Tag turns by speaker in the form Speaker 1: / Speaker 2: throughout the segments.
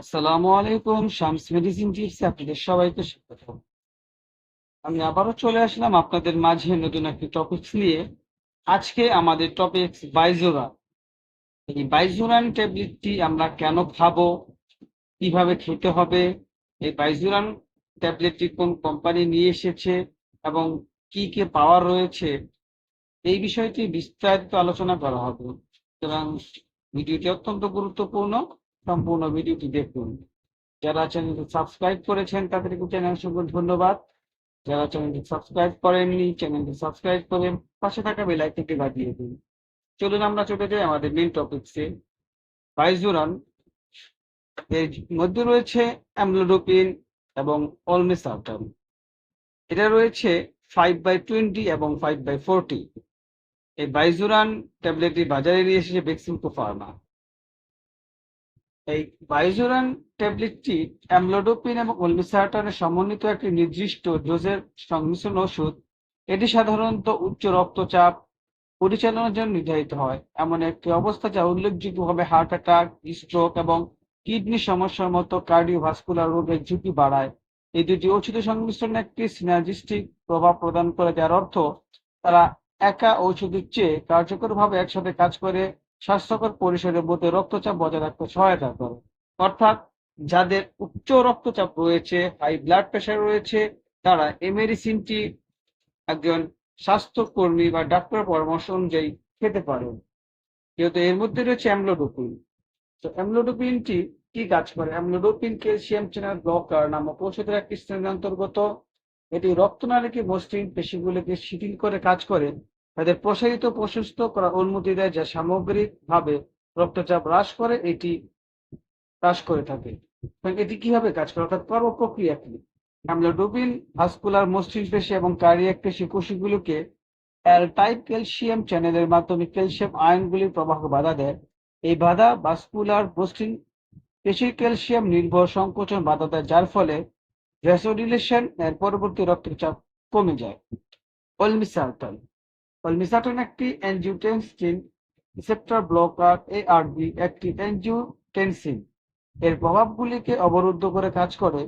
Speaker 1: আসসালামু আলাইকুম, Shams medicine tips আপনাদের সবাইকে স্বাগত। আমি আবারও চলে আসলাম আপনাদের মাঝে নতুন একটি টপিকস নিয়ে। আজকে আমাদের টপিকস বাইজোরা এই বাইজুরান ট্যাবলেটটি আমরা কেন খাব, কীভাবে খেতে হবে, এই বাইজুরান ট্যাবলেটটি কোন কোম্পানি নিয়ে এসেছে এবং কি কি পাওয়ার রয়েছে, এই বিষয়টি বিস্তারিত আলোচনা করা হবে। সুতরাং ভিডিওটি অত্যন্ত গুরুত্বপূর্ণ। সম্পূর্ণ ভিডিওটি দেখুন। যারা চ্যানেলটি সাবস্ক্রাইব করেছেন, তাদেরকে চ্যানেল অসংখ্য ধন্যবাদ। যারা চ্যানেলটি সাবস্ক্রাইব করেননি, চ্যানেলটি সাবস্ক্রাইব করে পাশে থাকা বেল আইকনটি বাজিয়ে দিন। চলুন আমরা চলে যাই আমাদের মেন টপিকসে বাইজুরান এর মধ্যে রয়েছে অ্যামলোডোপিন এবং অলমেসার্টান এটা রয়েছে ফাইভ বাই টোয়েন্টি এবং ফাইভ বাই ফোরটি এই বাইজুরান ট্যাবলেটটি বাজারে নিয়ে এসেছে বেক্সিমকো ফার্মা এই বাইজুরান ট্যাবলেটটি অ্যামলোডোপিন এবং অলমিসার্টানের সমন্বিত একটি নির্দিষ্ট ডোজের সংমিশ্রণ ওষুধ। এটি সাধারণত উচ্চ রক্তচাপ পরিচালনার জন্য নির্ধারিত হয়। এমন একটি অবস্থা যা উল্লেখযোগ্যভাবে হার্ট অ্যাটাক, স্ট্রোক এবং কিডনি সমস্যার মতো কার্ডিওভাস্কুলার রোগের ঝুঁকি বাড়ায়। এই দুটি ওষুধের সংমিশ্রণ একটি সিনার্জিস্টিক প্রভাব প্রদান করে, যার অর্থ তারা একা ওষুধের চেয়ে কার্যকরভাবে একসাথে কাজ করে স্বাস্থ্যকর পরিসরের মধ্যে রক্তচাপ বজায় রাখতে সহায়তা করে। অর্থাৎ যাদের উচ্চ রক্তচাপ রয়েছে হাই ব্লাড প্রেশার রয়েছে, তারা এই মেডিসিনটি একজন স্বাস্থ্যকর্মী বা ডাক্তারের পরামর্শ অনুযায়ী খেতে পারেন যেহেতু এর মধ্যে রয়েছে অ্যামলোডোপিন তো অ্যামলোডোপিনটি কি কাজ করে? অ্যামলোডোপিন ক্যালসিয়াম চ্যানেল ব্লকার নামক ওষুধের একটি শ্রেণির অন্তর্গত। এটি রক্তনালীকে মসৃণ পেশিগুলিকে শিথিল করে কাজ করে। তাদের প্রসারিত প্রশস্ত করা অনুমতি দেয় যা সামগ্রিকভাবে রক্তচাপ হ্রাস করে, এটি হ্রাস করে থাকে। এটি কীভাবে কাজ করে? অর্থাৎ কর্ম প্রক্রিয়া কি? অ্যামলোডোপিন ভাস্কুলার, মসৃণ পেশি এবং কার্ডিয়াক পেশি কোষগুলোকে এল টাইপ ক্যালসিয়াম চ্যানেলের মাধ্যমে ক্যালসিয়াম আয়নগুলির প্রবাহ বাধা দেয়। এই বাধা ভাস্কুলার, মসৃণ পেশির ক্যালসিয়াম নির্ভর সংকোচন বাধা দেয়, যার ফলে ভ্যাসোডিলেশন এর পরবর্তী রক্তচাপ কমে যায়। অলমিসার্টান অলমিসার্টান একটি অ্যানজিওটেনসিন রিসেপ্টর ব্লকার এআরবি একটি অ্যানজিওটেনসিন এর প্রভাবগুলিকে অবরুদ্ধ করে কাজ করে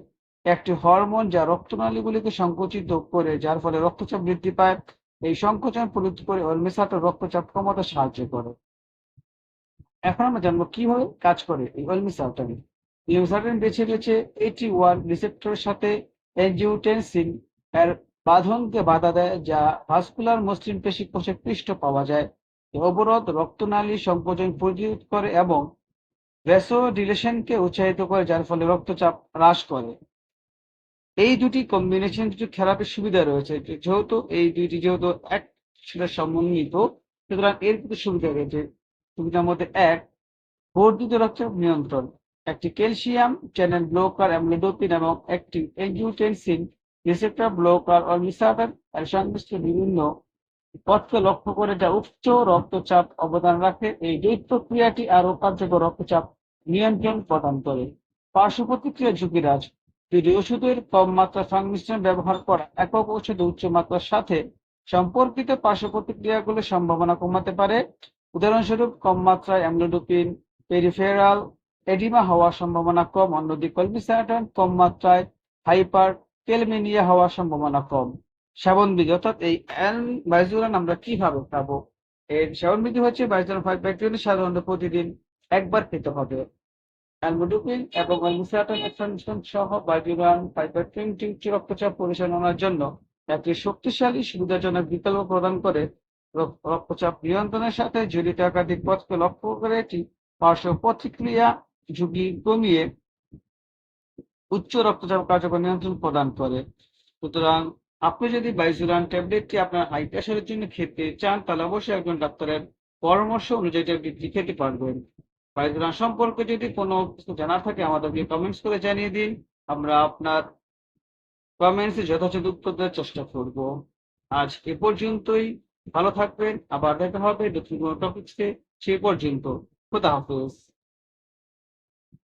Speaker 1: একটি হরমোন যা রক্তনালীগুলিকে সংকুচিত করে, যার ফলে রক্তচাপ বৃদ্ধি পায়। এই সংকোচন প্রতিরোধ করে অলমিসার্টান রক্তচাপ কমাতে সাহায্য করে। এখন আমরা জানব কীভাবে কাজ করে এই অলমিসার্টান লিউসার্টেন বেছে বেছে এটি ওয়ান রিসেপ্টরের সাথে অ্যানজিওটেনসিন এর বাঁধনকে বাধা দেয়, যা ভাস্কুলার মসৃণ পেশি কোষে পৃষ্ঠ পাওয়া যায়। অবরোধ রক্তনালী সংকোচন প্রতিরোধ করে এবং ভ্যাসোডিলেশনকে উৎসাহিত করে, যার ফলে রক্তচাপ হ্রাস করে। এই দুটি কম্বিনেশন কিছু থেরাপির সুবিধা রয়েছে। যেহেতু এই দুইটি যেহেতু এক সেটা সমন্বিত, সুতরাং এর কিছু সুবিধা রয়েছে। সুবিধার মধ্যে এক, বর্ধিত রক্তচাপ নিয়ন্ত্রণ। একটি ক্যালসিয়াম, চ্যানেল ব্লকার অ্যামলোডোপিন এবং একটি এনজিওটেনসিন রিসেপ্টর ব্লকার ও এর সংশ্লিষ্ট বিভিন্ন পথকে লক্ষ্য করে যা উচ্চ রক্তচাপ অবদান রাখে। এই দ্বৈত প্রক্রিয়াটি আরও কার্যকর রক্তচাপ নিয়ন্ত্রণ প্রদান করে। পার্শ্ব প্রতিক্রিয়া ঝুঁকিরাজ যদি ওষুধের কম মাত্রা সংমিশ্রণ ব্যবহার করা, একক ওষুধ উচ্চ মাত্রার সাথে সম্পর্কিত পার্শ্ব প্রতিক্রিয়াগুলির সম্ভাবনা কমাতে পারে। উদাহরণস্বরূপ, কম মাত্রায় অ্যামলোডোপিন, পেরিফেরাল, এডিমা হওয়ার সম্ভাবনা কম। অন্যদিকে কম মাত্রায় হাইপার টেলমেনিয়া হওয়ার সম্ভাবনা কম। সেবন বিধি অর্থাৎ এই অ্যান বাইজুরান আমরা কীভাবে খাব এর সেবন বিধি হচ্ছে বাইজুরান ফাইভ টোয়েন্টি সাধারণত প্রতিদিন একবার খেতে হবে। অ্যালমোডোপিন এবং এক্সটেনশন সহ বাইজুরান ফাইভ উচ্চ রক্তচাপ পরিচালনার জন্য একটি শক্তিশালী সুবিধাজনক বিকল্প প্রদান করে রক- রক্তচাপ নিয়ন্ত্রণের সাথে জড়িত একাধিক পথকে লক্ষ্য করে এটি পার্শ্ব প্রতিক্রিয়া ঝুঁকি কমিয়ে উচ্চ রক্তচাপ কার্যকর নিয়ন্ত্রণ প্রদান করে। সুতরাং আপনি যদি বাইজুরান ট্যাবলেটটি আপনার হাই প্রেশারের জন্য খেতে চান, তাহলে অবশ্যই একজন ডাক্তারের পরামর্শ অনুযায়ী ট্যাবলেটটি খেতে পারবেন। বাইজুরান সম্পর্কে যদি কোনো কিছু জানার থাকে, আমাদেরকে কমেন্টস করে জানিয়ে দিন। আমরা আপনার কমেন্টসে যথাযথ উত্তর দেওয়ার চেষ্টা করব। আজ এ পর্যন্তই। ভালো থাকবেন। আবার দেখা হবে নতুন কোনো টপিক্সে সে পর্যন্ত। খোদা হাফেজ।